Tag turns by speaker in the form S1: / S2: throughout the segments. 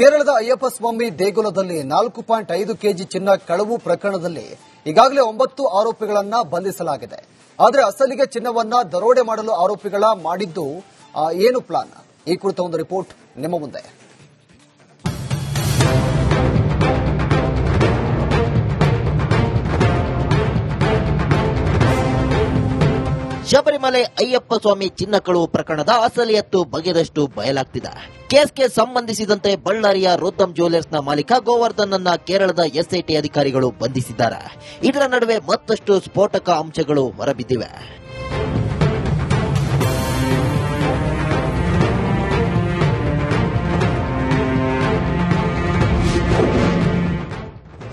S1: ಕೇರಳದ ಅಯ್ಯಪ್ಪ ಸ್ವಾಮಿ ದೇಗುಲದಲ್ಲಿ ನಾಲ್ಕು ಪಾಯಿಂಟ್ ಐದು ಕೆಜಿ ಚಿನ್ನ ಕಳವು ಪ್ರಕರಣದಲ್ಲಿ ಈಗಾಗಲೇ ಒಂಬತ್ತು ಆರೋಪಿಗಳನ್ನು ಬಂಧಿಸಲಾಗಿದೆ. ಆದರೆ ಅಸಲಿಗೆ ಚಿನ್ನವನ್ನ ದರೋಡೆ ಮಾಡಲು ಆರೋಪಿಗಳ ಮಾಡಿದ್ದು ಏನು ಪ್ಲಾನ್? ಈ ಕುರಿತ ಒಂದು ರಿಪೋರ್ಟ್ ನಿಮ್ಮ ಮುಂದೆ.
S2: ಶಬರಿಮಲೆ ಅಯ್ಯಪ್ಪ ಸ್ವಾಮಿ ಚಿನ್ನಕಳು ಪ್ರಕರಣದ ಅಸಲಿಯತ್ತು ಬಗೆದಷ್ಟು ಬಯಲಾಗ್ತಿದೆ. ಕೇಸ್ಗೆ ಸಂಬಂಧಿಸಿದಂತೆ ಬಳ್ಳಾರಿಯ ರೋತಮ್ ಜ್ಯುವೆಲರ್ಸ್ನ ಮಾಲೀಕ ಗೋವರ್ಧನ್ ಅನ್ನ ಕೇರಳದ ಎಸ್ಐಟಿ ಅಧಿಕಾರಿಗಳು ಬಂಧಿಸಿದ್ದಾರೆ. ಇದರ ನಡುವೆ ಮತ್ತಷ್ಟು ಸ್ಫೋಟಕ ಅಂಶಗಳು ಹೊರಬಿದ್ದಿವೆ.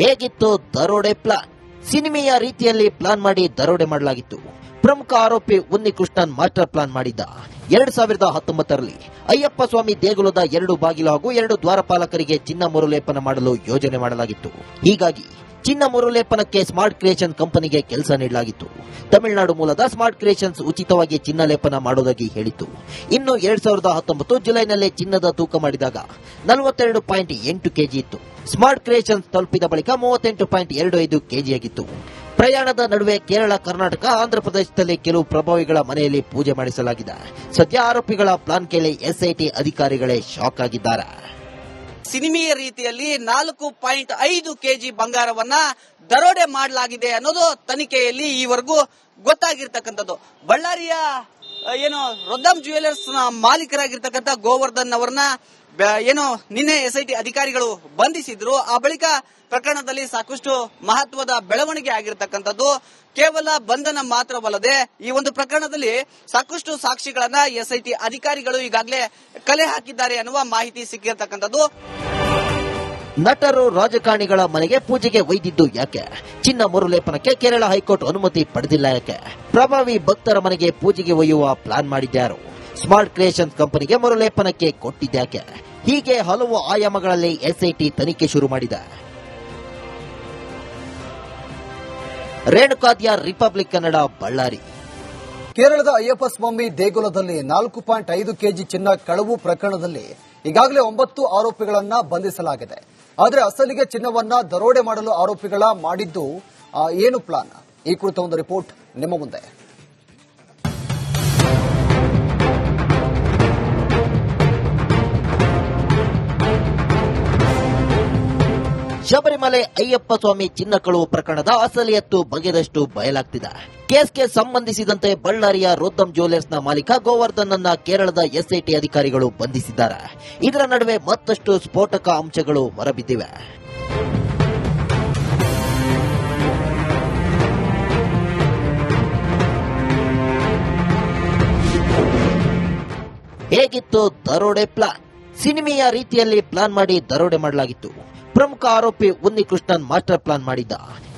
S2: ಹೇಗಿತ್ತು ದರೋಡೆ ಪ್ಲಾನ್ ಸಿನಿಮೆಯ ರೀತಿಯಲ್ಲಿ ಪ್ಲಾನ್ ಮಾಡಿ ದರೋಡೆ ಮಾಡಲಾಗಿತ್ತು. ಪ್ರಮುಖ ಆರೋಪಿ ಉನ್ನಿಕೃಷ್ಣನ್ ಮಾಸ್ಟರ್ ಪ್ಲಾನ್ ಮಾಡಿದ್ದ. ಎರಡ್ ಸಾವಿರದ ಹತ್ತೊಂಬತ್ತರಲ್ಲಿ ಅಯ್ಯಪ್ಪ ಸ್ವಾಮಿ ದೇಗುಲದ ಎರಡು ಬಾಗಿಲು ಹಾಗೂ ಎರಡು ದ್ವಾರಪಾಲಕರಿಗೆ ಚಿನ್ನ ಮರುಲೇಪನ ಮಾಡಲು ಯೋಜನೆ ಮಾಡಲಾಗಿತ್ತು. ಹೀಗಾಗಿ ಚಿನ್ನ ಮರುಲೇಪನಕ್ಕೆ ಸ್ಮಾರ್ಟ್ ಕ್ರಿಯೇಷನ್ ಕಂಪನಿಗೆ ಕೆಲಸ ನೀಡಲಾಗಿತ್ತು. ತಮಿಳುನಾಡು ಮೂಲದ ಸ್ಮಾರ್ಟ್ ಕ್ರಿಯೇಷನ್ಸ್ ಉಚಿತವಾಗಿ ಚಿನ್ನ ಲೇಪನ ಮಾಡೋದಾಗಿ ಹೇಳಿತ್ತು. ಇನ್ನು ಎರಡ್ ಸಾವಿರದ ಹತ್ತೊಂಬತ್ತು ಜುಲೈನಲ್ಲಿ ಚಿನ್ನದ ತೂಕ ಮಾಡಿದಾಗ ನಲವತ್ತೆರಡು ಪಾಯಿಂಟ್ ಎಂಟು ಕೆಜಿ ಇತ್ತು. ಸ್ಮಾರ್ಟ್ ಕ್ರಿಯೇಷನ್ಸ್ ತಲುಪಿದ ಬಳಿಕ ಮೂವತ್ತೆಂಟು ಪಾಯಿಂಟ್ ಎರಡು ಐದು ಕೆಜಿಯಾಗಿತ್ತು ಪ್ರಯಾಣದ ನಡುವೆ ಕೇರಳ, ಕರ್ನಾಟಕ ಆಂಧ್ರಪ್ರದೇಶದಲ್ಲಿ ಕೆಲವು ಪ್ರಭಾವಿಗಳ ಮನೆಯಲ್ಲಿ ಪೂಜೆ ಮಾಡಿಸಲಾಗಿದೆ. ಸದ್ಯ ಆರೋಪಿಗಳ ಪ್ಲಾನ್ ಕೇಳಿ ಎಸ್ಐಟಿ ಅಧಿಕಾರಿಗಳೇ ಶಾಕ್ ಆಗಿದ್ದಾರೆ.
S3: ಸಿನಿಮೆಯ ರೀತಿಯಲ್ಲಿ ನಾಲ್ಕು ಪಾಯಿಂಟ್ ಐದು ಕೆಜಿ ಬಂಗಾರವನ್ನ ದರೋಡೆ ಮಾಡಲಾಗಿದೆ ಅನ್ನೋದು ತನಿಖೆಯಲ್ಲಿ ಈವರೆಗೂ ಗೊತ್ತಾಗಿರ್ತಕ್ಕಂಥದ್ದು. ಬಳ್ಳಾರಿಯ ಏನು ರೊದ್ದಂ ಜುವೆಲ್ಲರ್ಸ್ನ ಮಾಲೀಕರಾಗಿರ್ತಕ್ಕಂಥ ಗೋವರ್ಧನ್ ಅವರನ್ನ ಏನು ನಿನ್ನೆ ಎಸ್ಐಟಿ ಅಧಿಕಾರಿಗಳು ಬಂಧಿಸಿದ್ರು. ಆ ಬಳಿಕ ಪ್ರಕರಣದಲ್ಲಿ ಸಾಕಷ್ಟು ಮಹತ್ವದ ಬೆಳವಣಿಗೆ ಆಗಿರತಕ್ಕಂಥದ್ದು. ಕೇವಲ ಬಂಧನ ಮಾತ್ರವಲ್ಲದೆ ಈ ಒಂದು ಪ್ರಕರಣದಲ್ಲಿ ಸಾಕಷ್ಟು ಸಾಕ್ಷಿಗಳನ್ನ ಎಸ್ಐಟಿ ಅಧಿಕಾರಿಗಳು ಈಗಾಗಲೇ ಕಲೆ ಹಾಕಿದ್ದಾರೆ ಅನ್ನುವ ಮಾಹಿತಿ ಸಿಕ್ಕಿರ್ತಕ್ಕಂಥದ್ದು.
S2: ನಟರು ರಾಜಕಾರಣಿಗಳ ಮನೆಗೆ ಪೂಜೆಗೆ ಒಯ್ದಿದ್ದು ಯಾಕೆ? ಚಿನ್ನ ಮರುಲೇಪನಕ್ಕೆ ಕೇರಳ ಹೈಕೋರ್ಟ್ ಅನುಮತಿ ಪಡೆದಿಲ್ಲ ಯಾಕೆ? ಪ್ರಭಾವಿ ಭಕ್ತರ ಮನೆಗೆ ಪೂಜೆಗೆ ಒಯ್ಯುವ ಪ್ಲಾನ್ ಮಾಡಿದ್ಯಾರು? ಸ್ಮಾರ್ಟ್ ಕ್ರಿಯೇಷನ್ ಕಂಪನಿಗೆ ಮರುಲೇಪನಕ್ಕೆ ಕೊಟ್ಟಿದ್ಯಾಕೆ ಹೀಗೆ ಹಲವು ಆಯಾಮಗಳಲ್ಲಿ ಎಸ್ಐಟಿ ತನಿಖೆ ಶುರು ಮಾಡಿದೆ. ರೇಣುಕಾದ್ಯ ರಿಪಬ್ಲಿಕ್ ಕನ್ನಡ ಬಳ್ಳಾರಿ.
S1: ಕೇರಳದ ಅಯ್ಯಪ್ಪ ಸ್ವಾಮಿ ದೇಗುಲದಲ್ಲಿ ನಾಲ್ಕು ಪಾಯಿಂಟ್ ಐದು ಕೆಜಿ ಚಿನ್ನ ಕಳವು ಪ್ರಕರಣದಲ್ಲಿ ಈಗಾಗಲೇ ಒಂಬತ್ತು ಆರೋಪಿಗಳನ್ನು ಬಂಧಿಸಲಾಗಿದೆ. ಆದರೆ ಅಸಲಿಗೆ ಚಿನ್ನವನ್ನ ದರೋಡೆ ಮಾಡಲು ಆರೋಪಿಗಳ ಮಾಡಿದ್ದು ಏನು ಪ್ಲಾನ್ ಈ ಕುರಿತ ಒಂದು ರಿಪೋರ್ಟ್ ನಿಮ್ಮ ಮುಂದೆ.
S2: ಶಬರಿಮಲೆ ಅಯ್ಯಪ್ಪ ಸ್ವಾಮಿ ಚಿನ್ನ ಕಳುವು ಪ್ರಕರಣದ ಅಸಲಿಯತ್ತು ಬಗೆದಷ್ಟು ಬಯಲಾಗ್ತಿದೆ. ಕೇಸ್ಗೆ ಸಂಬಂಧಿಸಿದಂತೆ ಬಳ್ಳಾರಿಯ ರೋತಮ್ ಜ್ಯುವೆಲರ್ಸ್ನ ಮಾಲೀಕ ಗೋವರ್ಧನ್ ಅನ್ನ ಕೇರಳದ ಎಸ್ಐಟಿ ಅಧಿಕಾರಿಗಳು ಬಂಧಿಸಿದ್ದಾರೆ. ಇದರ ನಡುವೆ ಮತ್ತಷ್ಟು ಸ್ಫೋಟಕ ಅಂಶಗಳು ಹೊರಬಿದ್ದಿವೆ. ಹೇಗಿತ್ತು ದರೋಡೆ ಪ್ಲಾನ್ ಸಿನಿಮೆಯ ರೀತಿಯಲ್ಲಿ ಪ್ಲಾನ್ ಮಾಡಿ ದರೋಡೆ ಮಾಡಲಾಗಿತ್ತು. ಪ್ರಮುಖ ಆರೋಪಿ ಉನ್ನಿಕೃಷ್ಣನ್ ಮಾಸ್ಟರ್ ಪ್ಲಾನ್ ಮಾಡಿದ್ದ.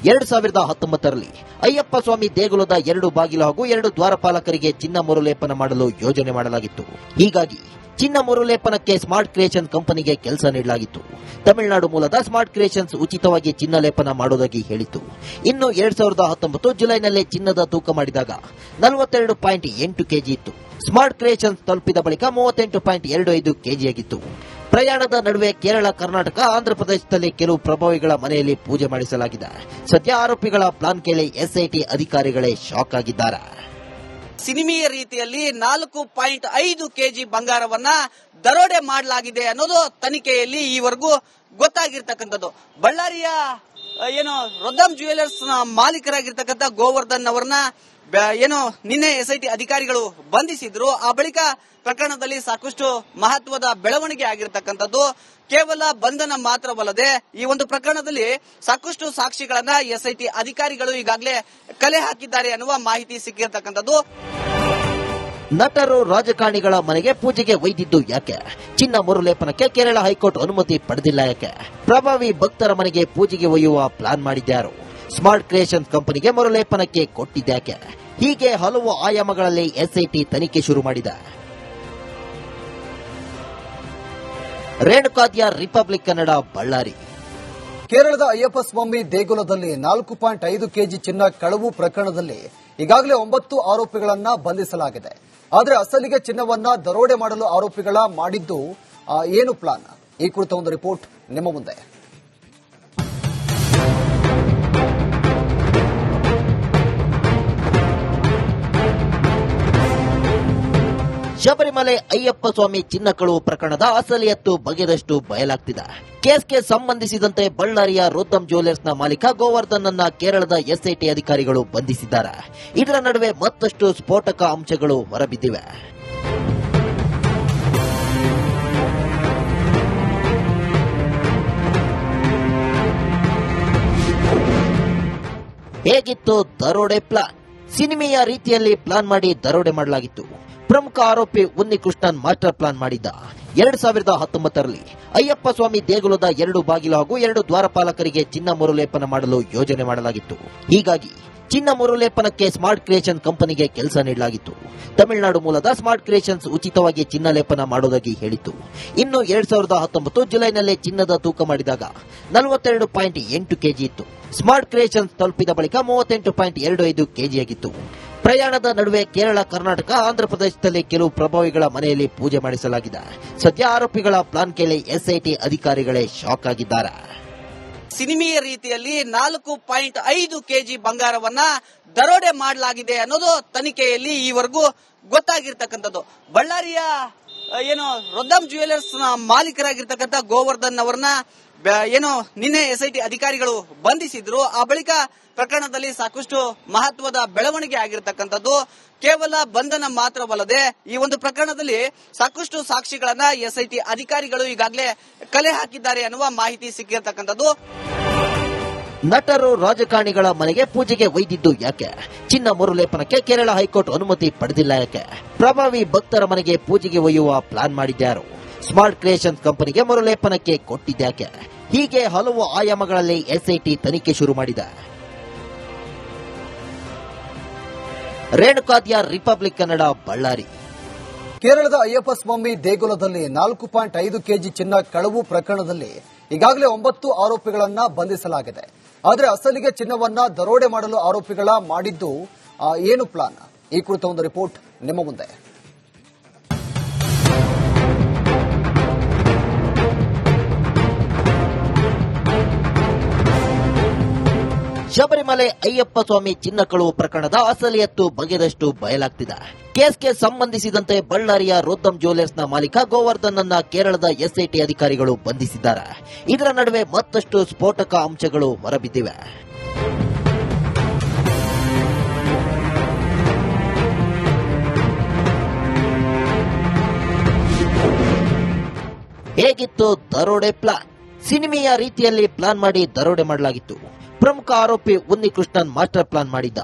S2: ಎರಡ್ ಸಾವಿರದ ಹತ್ತೊಂಬತ್ತರಲ್ಲಿ ಅಯ್ಯಪ್ಪ ಸ್ವಾಮಿ ದೇಗುಲದ ಎರಡು ಬಾಗಿಲು ಹಾಗೂ ಎರಡು ದ್ವಾರಪಾಲಕರಿಗೆ ಚಿನ್ನ ಮರುಲೇಪನ ಮಾಡಲು ಯೋಜನೆ ಮಾಡಲಾಗಿತ್ತು. ಹೀಗಾಗಿ ಚಿನ್ನ ಮರುಲೇಪನಕ್ಕೆ ಸ್ಮಾರ್ಟ್ ಕ್ರಿಯೇಷನ್ ಕಂಪನಿಗೆ ಕೆಲಸ ನೀಡಲಾಗಿತ್ತು. ತಮಿಳುನಾಡು ಮೂಲದ ಸ್ಮಾರ್ಟ್ ಕ್ರಿಯೇಷನ್ಸ್ ಉಚಿತವಾಗಿ ಚಿನ್ನ ಲೇಪನ ಮಾಡೋದಾಗಿ ಹೇಳಿತ್ತು. ಇನ್ನು ಎರಡ್ ಸಾವಿರದ ಹತ್ತೊಂಬತ್ತು ಜುಲೈನಲ್ಲಿ ಚಿನ್ನದ ತೂಕ ಮಾಡಿದಾಗ ನಲವತ್ತೆರಡು ಪಾಯಿಂಟ್ ಎಂಟು ಕೆಜಿ ಇತ್ತು. ಸ್ಮಾರ್ಟ್ ಕ್ರಿಯೇಷನ್ಸ್ ತಲುಪಿದ ಬಳಿಕ ಮೂವತ್ತೆಂಟು ಪಾಯಿಂಟ್ ಎರಡು ಐದು ಕೆಜಿಯಾಗಿತ್ತು ಪ್ರಯಾಣದ ನಡುವೆ ಕೇರಳ, ಕರ್ನಾಟಕ ಆಂಧ್ರಪ್ರದೇಶದಲ್ಲಿ ಕೆಲವು ಪ್ರಭಾವಿಗಳ ಮನೆಯಲ್ಲಿ ಪೂಜೆ ಮಾಡಿಸಲಾಗಿದೆ. ಸದ್ಯ ಆರೋಪಿಗಳ ಪ್ಲಾನ್ ಕೇಳಿ ಎಸ್ಐಟಿ ಅಧಿಕಾರಿಗಳೇ ಶಾಕ್ ಆಗಿದ್ದಾರೆ.
S3: ಸಿನಿಮೀಯ ರೀತಿಯಲ್ಲಿ ನಾಲ್ಕು ಪಾಯಿಂಟ್ ಐದು ಕೆಜಿ ಬಂಗಾರವನ್ನ ದರೋಡೆ ಮಾಡಲಾಗಿದೆ ಅನ್ನೋದು ತನಿಖೆಯಲ್ಲಿ ಈವರೆಗೂ ಗೊತ್ತಾಗಿರ್ತಕ್ಕಂಥದ್ದು. ಬಳ್ಳಾರಿಯ ಏನು ರೊದ್ದಂ ಜುವೆಲ್ಲರ್ಸ್ನ ಮಾಲೀಕರಾಗಿರ್ತಕ್ಕಂಥ ಗೋವರ್ಧನ್ ಅವರನ್ನ ಏನು ನಿನ್ನೆ ಎಸ್ಐಟಿ ಅಧಿಕಾರಿಗಳು ಬಂಧಿಸಿದ್ರು. ಆ ಬಳಿಕ ಪ್ರಕರಣದಲ್ಲಿ ಸಾಕಷ್ಟು ಮಹತ್ವದ ಬೆಳವಣಿಗೆ ಆಗಿರತಕ್ಕಂಥದ್ದು. ಕೇವಲ ಬಂಧನ ಮಾತ್ರವಲ್ಲದೆ ಈ ಒಂದು ಪ್ರಕರಣದಲ್ಲಿ ಸಾಕಷ್ಟು ಸಾಕ್ಷಿಗಳನ್ನ ಎಸ್ಐಟಿ ಅಧಿಕಾರಿಗಳು ಈಗಾಗಲೇ ಕಲೆ ಹಾಕಿದ್ದಾರೆ ಅನ್ನುವ ಮಾಹಿತಿ ಸಿಕ್ಕಿರ್ತಕ್ಕಂಥದ್ದು.
S2: ನಟರು ರಾಜಕಾರಣಿಗಳ ಮನೆಗೆ ಪೂಜೆಗೆ ಒಯ್ದಿದ್ದು ಯಾಕೆ? ಚಿನ್ನ ಮರುಲೇಪನಕ್ಕೆ ಕೇರಳ ಹೈಕೋರ್ಟ್ ಅನುಮತಿ ಪಡೆದಿಲ್ಲ ಯಾಕೆ? ಪ್ರಭಾವಿ ಭಕ್ತರ ಮನೆಗೆ ಪೂಜೆಗೆ ಒಯ್ಯುವ ಪ್ಲಾನ್ ಮಾಡಿದ್ಯಾರು? ಸ್ಮಾರ್ಟ್ ಕ್ರಿಯೇಷನ್ ಕಂಪನಿಗೆ ಮರುಲೇಪನಕ್ಕೆ ಕೊಟ್ಟಿದ್ಯಾಕೆ ಹೀಗೆ ಹಲವು ಆಯಾಮಗಳಲ್ಲಿ ಎಸ್ಐಟಿ ತನಿಖೆ ಶುರು ಮಾಡಿದೆ. ರೇಣುಕಾದ್ಯ ರಿಪಬ್ಲಿಕ್ ಕನ್ನಡ ಬಳ್ಳಾರಿ.
S1: ಕೇರಳದ ಅಯ್ಯಪ್ಪ ಸ್ವಾಮಿ ದೇಗುಲದಲ್ಲಿ ನಾಲ್ಕು ಪಾಯಿಂಟ್ ಐದು ಕೆಜಿ ಚಿನ್ನ ಕಳವು ಪ್ರಕರಣದಲ್ಲಿ ಈಗಾಗಲೇ ಒಂಬತ್ತು ಆರೋಪಿಗಳನ್ನು ಬಂಧಿಸಲಾಗಿದೆ. ಆದರೆ ಅಸಲಿಗೆ ಚಿನ್ನವನ್ನ ದರೋಡೆ ಮಾಡಲು ಆರೋಪಿಗಳ ಮಾಡಿದ್ದು ಏನು ಪ್ಲಾನ್ ಈ ಕುರಿತ ಒಂದು ರಿಪೋರ್ಟ್ ನಿಮ್ಮ ಮುಂದೆ.
S2: ಶಬರಿಮಲೆ ಅಯ್ಯಪ್ಪ ಸ್ವಾಮಿ ಚಿನ್ನಕಳು ಪ್ರಕರಣದ ಅಸಲಿಯತ್ತು ಬಗೆದಷ್ಟು ಬಯಲಾಗ್ತಿದೆ. ಕೇಸ್ಗೆ ಸಂಬಂಧಿಸಿದಂತೆ ಬಳ್ಳಾರಿಯ ರೋದ್ದಂ ಜ್ಯುವೆಲರ್ಸ್ನ ಮಾಲೀಕ ಗೋವರ್ಧನ್ ಅನ್ನ ಕೇರಳದ ಎಸ್ಐಟಿ ಅಧಿಕಾರಿಗಳು ಬಂಧಿಸಿದ್ದಾರೆ. ಇದರ ನಡುವೆ ಮತ್ತಷ್ಟು ಸ್ಫೋಟಕ ಅಂಶಗಳು ಹೊರಬಿದ್ದಿವೆ. ಹೇಗಿತ್ತು ದರೋಡೆ ಪ್ಲಾನ್ ಸಿನಿಮೆಯ ರೀತಿಯಲ್ಲಿ ಪ್ಲಾನ್ ಮಾಡಿ ದರೋಡೆ ಮಾಡಲಾಗಿತ್ತು. ಪ್ರಮುಖ ಆರೋಪಿ ಉನ್ನಿಕೃಷ್ಣನ್ ಮಾಸ್ಟರ್ ಪ್ಲಾನ್ ಮಾಡಿದ್ದ. ಎರಡ್ ಸಾವಿರದ ಹತ್ತೊಂಬತ್ತರಲ್ಲಿ ಅಯ್ಯಪ್ಪ ಸ್ವಾಮಿ ದೇಗುಲದ ಎರಡು ಬಾಗಿಲು ಹಾಗೂ ಎರಡು ದ್ವಾರಪಾಲಕರಿಗೆ ಚಿನ್ನ ಮರುಲೇಪನ ಮಾಡಲು ಯೋಜನೆ ಮಾಡಲಾಗಿತ್ತು. ಹೀಗಾಗಿ ಚಿನ್ನ ಮರುಲೇಪನಕ್ಕೆ ಸ್ಮಾರ್ಟ್ ಕ್ರಿಯೇಷನ್ ಕಂಪನಿಗೆ ಕೆಲಸ ನೀಡಲಾಗಿತ್ತು. ತಮಿಳುನಾಡು ಮೂಲದ ಸ್ಮಾರ್ಟ್ ಕ್ರಿಯೇಷನ್ಸ್ ಉಚಿತವಾಗಿ ಚಿನ್ನ ಲೇಪನ ಮಾಡುವುದಾಗಿ ಹೇಳಿತ್ತು. ಇನ್ನು ಎರಡ್ ಸಾವಿರದ ಹತ್ತೊಂಬತ್ತು ಜುಲೈನಲ್ಲಿ ಚಿನ್ನದ ತೂಕ ಮಾಡಿದಾಗ ನಲವತ್ತೆರಡು ಪಾಯಿಂಟ್ ಎಂಟು ಕೆಜಿ ಇತ್ತು. ಸ್ಮಾರ್ಟ್ ಕ್ರಿಯೇಷನ್ಸ್ ತಲುಪಿದ ಬಳಿಕ ಮೂವತ್ತೆಂಟು ಪಾಯಿಂಟ್ ಎರಡು ಐದು ಕೆಜಿಯಾಗಿತ್ತು. ಪ್ರಯಾಣದ ನಡುವೆ ಕೇರಳ, ಕರ್ನಾಟಕ ಆಂಧ್ರಪ್ರದೇಶದಲ್ಲಿ ಕೆಲವು ಪ್ರಭಾವಿಗಳ ಮನೆಯಲ್ಲಿ ಪೂಜೆ ಮಾಡಿಸಲಾಗಿದೆ. ಸದ್ಯ ಆರೋಪಿಗಳ ಪ್ಲಾನ್ ಕೇಳಿ ಎಸ್ಐಟಿ ಅಧಿಕಾರಿಗಳೇ ಶಾಕ್ ಆಗಿದ್ದಾರೆ.
S3: ಸಿನಿಮೀಯ ರೀತಿಯಲ್ಲಿ ನಾಲ್ಕು ಪಾಯಿಂಟ್ ಐದು ಕೆಜಿ ಬಂಗಾರವನ್ನ ದರೋಡೆ ಮಾಡಲಾಗಿದೆ ಅನ್ನೋದು ತನಿಖೆಯಲ್ಲಿ ಈವರೆಗೂ ಗೊತ್ತಾಗಿರ್ತಕ್ಕಂಥದ್ದು. ಬಳ್ಳಾರಿಯ ಏನು ರೊದ್ದಂ ಜುವೆಲ್ಲರ್ಸ್ನ ಮಾಲೀಕರಾಗಿರ್ತಕ್ಕಂಥ ಗೋವರ್ಧನ್ ಅವರನ್ನ ಏನು ನಿನ್ನೆ ಎಸ್ಐಟಿ ಅಧಿಕಾರಿಗಳು ಬಂಧಿಸಿದ್ರು. ಆ ಬಳಿಕ ಪ್ರಕರಣದಲ್ಲಿ ಸಾಕಷ್ಟು ಮಹತ್ವದ ಬೆಳವಣಿಗೆ ಆಗಿರತಕ್ಕಂಥದ್ದು. ಕೇವಲ ಬಂಧನ ಮಾತ್ರವಲ್ಲದೆ ಈ ಒಂದು ಪ್ರಕರಣದಲ್ಲಿ ಸಾಕಷ್ಟು ಸಾಕ್ಷಿಗಳನ್ನ ಎಸ್ಐಟಿ ಅಧಿಕಾರಿಗಳು ಈಗಾಗಲೇ ಕಲೆ ಹಾಕಿದ್ದಾರೆ ಅನ್ನುವ ಮಾಹಿತಿ ಸಿಕ್ಕಿರ್ತಕ್ಕಂಥದ್ದು.
S2: ನಟರು ರಾಜಕಾರಣಿಗಳ ಮನೆಗೆ ಪೂಜೆಗೆ ಒಯ್ದಿದ್ದು ಯಾಕೆ? ಚಿನ್ನ ಮರುಲೇಪನಕ್ಕೆ ಕೇರಳ ಹೈಕೋರ್ಟ್ ಅನುಮತಿ ಪಡೆದಿಲ್ಲ ಯಾಕೆ? ಪ್ರಭಾವಿ ಭಕ್ತರ ಮನೆಗೆ ಪೂಜೆಗೆ ಒಯ್ಯುವ ಪ್ಲಾನ್ ಮಾಡಿದ್ಯಾರು? ಸ್ಮಾರ್ಟ್ ಕ್ರಿಯೇಷನ್ ಕಂಪನಿಗೆ ಮರುಲೇಪನಕ್ಕೆ ಕೊಟ್ಟಿದ್ಯಾಕೆ ಹೀಗೆ ಹಲವು ಆಯಾಮಗಳಲ್ಲಿ ಎಸ್ಐಟಿ ತನಿಖೆ ಶುರು ಮಾಡಿದೆ. ರೇಣುಕಾದ್ಯ ರಿಪಬ್ಲಿಕ್ ಕನ್ನಡ ಬಳ್ಳಾರಿ.
S1: ಕೇರಳದ ಅಯ್ಯಪ್ಪ ಸ್ವಾಮಿ ದೇಗುಲದಲ್ಲಿ ನಾಲ್ಕು ಪಾಯಿಂಟ್ ಐದು ಕೆಜಿ ಚಿನ್ನ ಕಳವು ಪ್ರಕರಣದಲ್ಲಿ ಈಗಾಗಲೇ ಒಂಬತ್ತು ಆರೋಪಿಗಳನ್ನು ಬಂಧಿಸಲಾಗಿದೆ. ಆದರೆ ಅಸಲಿಗೆ ಚಿನ್ನವನ್ನ ದರೋಡೆ ಮಾಡಲು ಆರೋಪಿಗಳ ಮಾಡಿದ್ದು ಏನು ಪ್ಲಾನ್ ಈ ಕುರಿತ ಒಂದು ರಿಪೋರ್ಟ್ ನಿಮ್ಮ ಮುಂದೆ.
S2: ಶಬರಿಮಲೆ ಅಯ್ಯಪ್ಪ ಸ್ವಾಮಿ ಚಿನ್ನ ಕಳುವು ಪ್ರಕರಣದ ಅಸಲಿಯತ್ತು ಬಗೆದಷ್ಟು ಬಯಲಾಗ್ತಿದೆ. ಕೇಸ್ಗೆ ಸಂಬಂಧಿಸಿದಂತೆ ಬಳ್ಳಾರಿಯ ರೋದ್ದಂ ಜ್ಯುವೆಲರ್ಸ್ನ ಮಾಲೀಕ ಗೋವರ್ಧನ್ ಅನ್ನ ಕೇರಳದ ಎಸ್ಐಟಿ ಅಧಿಕಾರಿಗಳು ಬಂಧಿಸಿದ್ದಾರೆ. ಇದರ ನಡುವೆ ಮತ್ತಷ್ಟು ಸ್ಫೋಟಕ ಅಂಶಗಳು ಹೊರಬಿದ್ದಿವೆ. ಹೇಗಿತ್ತು ದರೋಡೆ ಪ್ಲಾನ್ ಸಿನಿಮೆಯ ರೀತಿಯಲ್ಲಿ ಪ್ಲಾನ್ ಮಾಡಿ ದರೋಡೆ ಮಾಡಲಾಗಿತ್ತು. ಪ್ರಮುಖ ಆರೋಪಿ ಉನ್ನಿಕೃಷ್ಣನ್ ಮಾಸ್ಟರ್ ಪ್ಲಾನ್ ಮಾಡಿದ್ದ.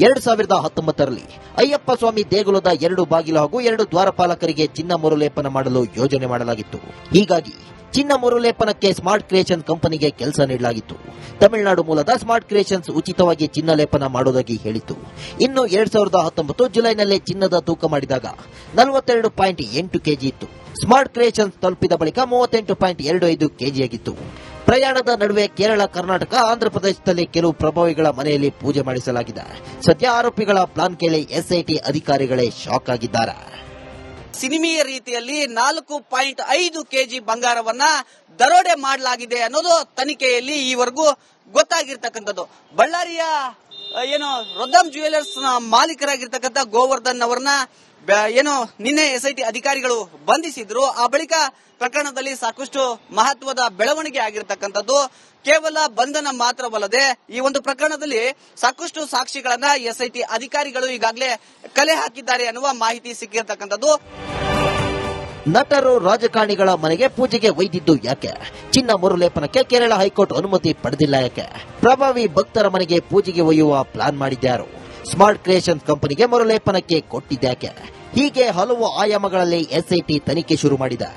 S2: ಎರಡ್ ಸಾವಿರದ ಹತ್ತೊಂಬತ್ತರಲ್ಲಿ ಅಯ್ಯಪ್ಪ ಸ್ವಾಮಿ ದೇಗುಲದ ಎರಡು ಬಾಗಿಲು ಹಾಗೂ ಎರಡು ದ್ವಾರಪಾಲಕರಿಗೆ ಚಿನ್ನ ಮರುಲೇಪನ ಮಾಡಲು ಯೋಜನೆ ಮಾಡಲಾಗಿತ್ತು. ಹೀಗಾಗಿ ಚಿನ್ನ ಮರುಲೇಪನಕ್ಕೆ ಸ್ಮಾರ್ಟ್ ಕ್ರಿಯೇಷನ್ ಕಂಪನಿಗೆ ಕೆಲಸ ನೀಡಲಾಗಿತ್ತು. ತಮಿಳುನಾಡು ಮೂಲದ ಸ್ಮಾರ್ಟ್ ಕ್ರಿಯೇಷನ್ಸ್ ಉಚಿತವಾಗಿ ಚಿನ್ನ ಲೇಪನ ಮಾಡುವುದಾಗಿ ಹೇಳಿತ್ತು. ಇನ್ನು ಎರಡ್ ಸಾವಿರದ ಹತ್ತೊಂಬತ್ತು ಜುಲೈನಲ್ಲಿ ಚಿನ್ನದ ತೂಕ ಮಾಡಿದಾಗ ನಲವತ್ತೆರಡು ಪಾಯಿಂಟ್ ಎಂಟು ಕೆಜಿ ಇತ್ತು. ಸ್ಮಾರ್ಟ್ ಕ್ರಿಯೇಷನ್ಸ್ ತಲುಪಿದ ಬಳಿಕ ಮೂವತ್ತೆಂಟು ಪಾಯಿಂಟ್ ಎರಡು ಐದು ಕೆಜಿಯಾಗಿತ್ತು ಪ್ರಯಾಣದ ನಡುವೆ ಕೇರಳ, ಕರ್ನಾಟಕ, ಆಂಧ್ರಪ್ರದೇಶದಲ್ಲಿ ಕೆಲವು ಪ್ರಭಾವಿಗಳ ಮನೆಯಲ್ಲಿ ಪೂಜೆ ಮಾಡಿಸಲಾಗಿದೆ. ಸದ್ಯ ಆರೋಪಿಗಳ ಪ್ಲಾನ್ ಕೇಳಿ ಎಸ್ಐಟಿ ಅಧಿಕಾರಿಗಳೇ ಶಾಕ್ ಆಗಿದ್ದಾರೆ.
S3: ಸಿನಿಮೀಯ ರೀತಿಯಲ್ಲಿ ನಾಲ್ಕು ಪಾಯಿಂಟ್ ಐದು ಕೆಜಿ ಬಂಗಾರವನ್ನ ದರೋಡೆ ಮಾಡಲಾಗಿದೆ ಅನ್ನೋದು ತನಿಖೆಯಲ್ಲಿ ಈವರೆಗೂ ಗೊತ್ತಾಗಿರ್ತಕ್ಕಂಥದ್ದು. ಬಳ್ಳಾರಿಯ ಏನು ರೊದ್ದಂ ಜ್ಯುವೆಲರ್ಸ್ನ ಮಾಲೀಕರಾಗಿರ್ತಕ್ಕಂಥ ಗೋವರ್ಧನ್ ಅವರನ್ನ ಏನು ನಿನ್ನೆ ಎಸ್ಐಟಿ ಅಧಿಕಾರಿಗಳು ಬಂಧಿಸಿದ್ರು. ಆ ಬಳಿಕ ಪ್ರಕರಣದಲ್ಲಿ ಸಾಕಷ್ಟು ಮಹತ್ವದ ಬೆಳವಣಿಗೆ ಆಗಿರತಕ್ಕಂಥದ್ದು. ಕೇವಲ ಬಂಧನ ಮಾತ್ರವಲ್ಲದೆ ಈ ಒಂದು ಪ್ರಕರಣದಲ್ಲಿ ಸಾಕಷ್ಟು ಸಾಕ್ಷಿಗಳನ್ನ ಎಸ್ಐಟಿ ಅಧಿಕಾರಿಗಳು ಈಗಾಗಲೇ ಕಲೆ ಹಾಕಿದ್ದಾರೆ ಅನ್ನುವ ಮಾಹಿತಿ ಸಿಕ್ಕಿರತಕ್ಕಂಥದ್ದು.
S2: ನಟರು ರಾಜಕಾರಣಿಗಳ ಮನೆಗೆ ಪೂಜೆಗೆ ಒಯ್ದಿದ್ದು ಯಾಕೆ? ಚಿನ್ನ ಮರುಲೇಪನಕ್ಕೆ ಕೇರಳ ಹೈಕೋರ್ಟ್ ಅನುಮತಿ ಪಡೆದಿಲ್ಲ ಯಾಕೆ? ಪ್ರಭಾವಿ ಭಕ್ತರ ಮನೆಗೆ ಪೂಜೆಗೆ ಒಯ್ಯುವ ಪ್ಲಾನ್ ಮಾಡಿದ್ಯಾರು? ಸ್ಮಾರ್ಟ್ ಕ್ರಿಯೇಷನ್ಸ್ ಕಂಪನಿಗೆ ಮರುಲೇಪನಕ್ಕೆ ಕೊಟ್ಟಿದ್ಯಾಕೆ? ಹೀಗೆ ಹಲವು ಆಯಾಮಗಳಲ್ಲಿ ಎಸ್ಐಟಿ ತನಿಖೆ ಶುರು ಮಾಡಿದೆ.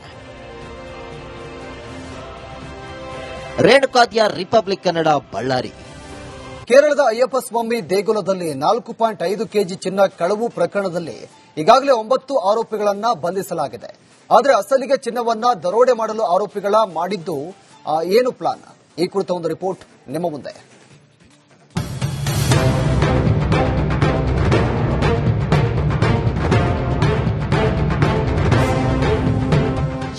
S2: ರೇಣುಕಾದ್ಯ ರಿಪಬ್ಲಿಕ್ ಕನ್ನಡ ಬಳ್ಳಾರಿ.
S1: ಕೇರಳದ ಅಯ್ಯಪ್ಪ ಸ್ವಾಮಿ ದೇಗುಲದಲ್ಲಿ ನಾಲ್ಕು ಪಾಯಿಂಟ್ ಐದು ಕೆಜಿ ಚಿನ್ನ ಕಳವು ಪ್ರಕರಣದಲ್ಲಿ ಈಗಾಗಲೇ ಒಂಬತ್ತು ಆರೋಪಿಗಳನ್ನ ಬಂಧಿಸಲಾಗಿದೆ. ಆದರೆ ಅಸಲಿಗೆ ಚಿನ್ನವನ್ನ ದರೋಡೆ ಮಾಡಲು ಆರೋಪಿಗಳ ಮಾಡಿದ್ದು ಏನು ಪ್ಲಾನ್? ಈ ಕುರಿತ ಒಂದು ರಿಪೋರ್ಟ್ ನಿಮ್ಮ ಮುಂದೆ.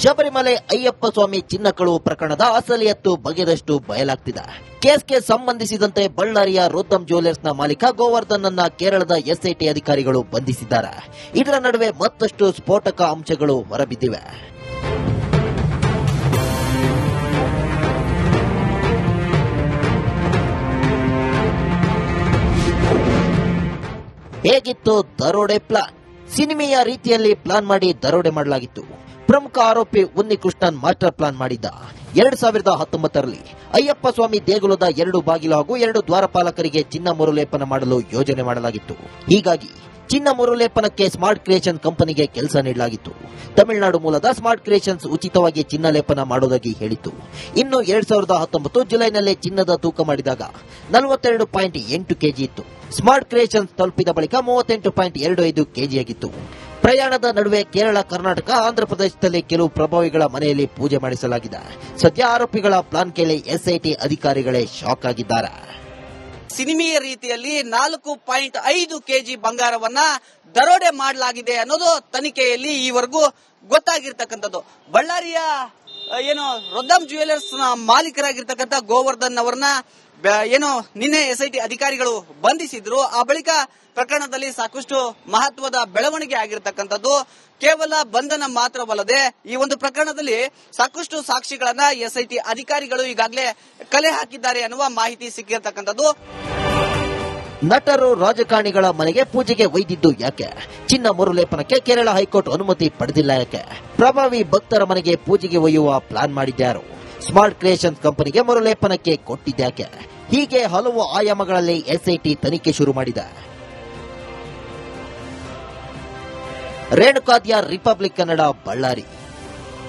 S2: ಶಬರಿಮಲೆ ಅಯ್ಯಪ್ಪ ಸ್ವಾಮಿ ಚಿನ್ನಕಳು ಪ್ರಕರಣದ ಅಸಲಿಯತ್ತು ಬಗೆದಷ್ಟು ಬಯಲಾಗ್ತಿದೆ. ಕೇಸ್ಗೆ ಸಂಬಂಧಿಸಿದಂತೆ ಬಳ್ಳಾರಿಯ ರುದ್ದಂ ನ ಮಾಲೀಕ ಗೋವರ್ಧನ್ ಅನ್ನ ಕೇರಳದ ಎಸ್ಐಟಿ ಅಧಿಕಾರಿಗಳು ಬಂಧಿಸಿದ್ದಾರೆ. ಇದರ ನಡುವೆ ಮತ್ತಷ್ಟು ಸ್ಫೋಟಕ ಅಂಶಗಳು ಹೊರಬಿದ್ದಿವೆ. ಹೇಗಿತ್ತು ದರೋಡೆ ಪ್ಲಾನ್? ಸಿನಿಮೆಯ ರೀತಿಯಲ್ಲಿ ಪ್ಲಾನ್ ಮಾಡಿ ದರೋಡೆ ಮಾಡಲಾಗಿತ್ತು. ಪ್ರಮುಖ ಆರೋಪಿ ಉನ್ನಿಕೃಷ್ಣನ್ ಮಾಸ್ಟರ್ ಪ್ಲಾನ್ ಮಾಡಿದ್ದ. ಎರಡ್ ಸಾವಿರದ ಹತ್ತೊಂಬತ್ತರಲ್ಲಿ ಅಯ್ಯಪ್ಪ ಸ್ವಾಮಿ ದೇಗುಲದ ಎರಡು ಬಾಗಿಲು ಹಾಗೂ ಎರಡು ದ್ವಾರಪಾಲಕರಿಗೆ ಚಿನ್ನ ಮರುಲೇಪನ ಮಾಡಲು ಯೋಜನೆ ಮಾಡಲಾಗಿತ್ತು. ಹೀಗಾಗಿ ಚಿನ್ನ ಮರುಲೇಪನಕ್ಕೆ ಸ್ಮಾರ್ಟ್ ಕ್ರಿಯೇಷನ್ ಕಂಪನಿಗೆ ಕೆಲಸ ನೀಡಲಾಗಿತ್ತು. ತಮಿಳುನಾಡು ಮೂಲದ ಸ್ಮಾರ್ಟ್ ಕ್ರಿಯೇಷನ್ಸ್ ಉಚಿತವಾಗಿ ಚಿನ್ನ ಲೇಪನ ಮಾಡೋದಾಗಿ ಹೇಳಿತ್ತು. ಇನ್ನು ಎರಡ್ ಸಾವಿರದ ಹತ್ತೊಂಬತ್ತು ಜುಲೈನಲ್ಲಿ ಚಿನ್ನದ ತೂಕ ಮಾಡಿದಾಗ ನಲವತ್ತೆರಡು ಪಾಯಿಂಟ್ ಎಂಟು ಕೆಜಿ ಇತ್ತು. ಸ್ಮಾರ್ಟ್ ಕ್ರಿಯೇಷನ್ಸ್ ತಲುಪಿದ ಬಳಿಕ ಮೂವತ್ತೆಂಟು ಪಾಯಿಂಟ್ ಎರಡು ಐದು ಕೆಜಿಯಾಗಿತ್ತು ಪ್ರಯಾಣದ ನಡುವೆ ಕೇರಳ, ಕರ್ನಾಟಕ ಆಂಧ್ರಪ್ರದೇಶದಲ್ಲಿ ಕೆಲವು ಪ್ರಭಾವಿಗಳ ಮನೆಯಲ್ಲಿ ಪೂಜೆ ಮಾಡಿಸಲಾಗಿದೆ. ಸದ್ಯ ಆರೋಪಿಗಳ ಪ್ಲಾನ್ ಕೇಳಿ ಎಸ್ಐಟಿ ಅಧಿಕಾರಿಗಳೇ ಶಾಕ್ ಆಗಿದ್ದಾರೆ.
S3: ಸಿನಿಮೆಯ ರೀತಿಯಲ್ಲಿ ನಾಲ್ಕು ಪಾಯಿಂಟ್ ಐದು ಕೆಜಿ ಬಂಗಾರವನ್ನ ದರೋಡೆ ಮಾಡಲಾಗಿದೆ ಅನ್ನೋದು ತನಿಖೆಯಲ್ಲಿ ಈವರೆಗೂ ಗೊತ್ತಾಗಿರ್ತಕ್ಕಂಥದ್ದು. ಬಳ್ಳಾರಿಯ ಏನು ರೊದ್ದಂ ಜ್ಯುವೆಲರ್ಸ್ನ ಮಾಲೀಕರಾಗಿರ್ತಕ್ಕಂಥ ಗೋವರ್ಧನ್ ಅವರನ್ನ ಏನು ನಿನ್ನೆ ಎಸ್ಐಟಿ ಅಧಿಕಾರಿಗಳು ಬಂಧಿಸಿದ್ರು. ಆ ಬಳಿಕ ಪ್ರಕರಣದಲ್ಲಿ ಸಾಕಷ್ಟು ಮಹತ್ವದ ಬೆಳವಣಿಗೆ ಆಗಿರತಕ್ಕಂಥದ್ದು. ಕೇವಲ ಬಂಧನ ಮಾತ್ರವಲ್ಲದೆ ಈ ಒಂದು ಪ್ರಕರಣದಲ್ಲಿ ಸಾಕಷ್ಟು ಸಾಕ್ಷಿಗಳನ್ನ ಎಸ್ಐಟಿ ಅಧಿಕಾರಿಗಳು ಈಗಾಗಲೇ ಕಲೆ ಹಾಕಿದ್ದಾರೆ ಅನ್ನುವ ಮಾಹಿತಿ ಸಿಕ್ಕಿರ್ತಕ್ಕಂಥದ್ದು.
S2: ನಟರು ರಾಜಕಾರಣಿಗಳ ಮನೆಗೆ ಪೂಜೆಗೆ ಒಯ್ದಿದ್ದು ಯಾಕೆ? ಚಿನ್ನ ಮರುಲೇಪನಕ್ಕೆ ಕೇರಳ ಹೈಕೋರ್ಟ್ ಅನುಮತಿ ಪಡೆದಿಲ್ಲ ಯಾಕೆ? ಪ್ರಭಾವಿ ಭಕ್ತರ ಮನೆಗೆ ಪೂಜೆಗೆ ಒಯ್ಯುವ ಪ್ಲಾನ್ ಮಾಡಿದ್ಯಾರು? ಸ್ಮಾರ್ಟ್ ಕ್ರಿಯೇಷನ್ ಕಂಪನಿಗೆ ಮರುಲೇಪನಕ್ಕೆ ಕೊಟ್ಟಿದ್ದಾಕೆ ಹೀಗೆ ಹಲವು ಆಯಾಮಗಳಲ್ಲಿ ಎಸ್ಐಟಿ ತನಿಖೆ ಶುರು ಮಾಡಿದೆ. ರೇಣುಕಾದ್ಯ ರಿಪಬ್ಲಿಕ್ ಕನ್ನಡ ಬಳ್ಳಾರಿ.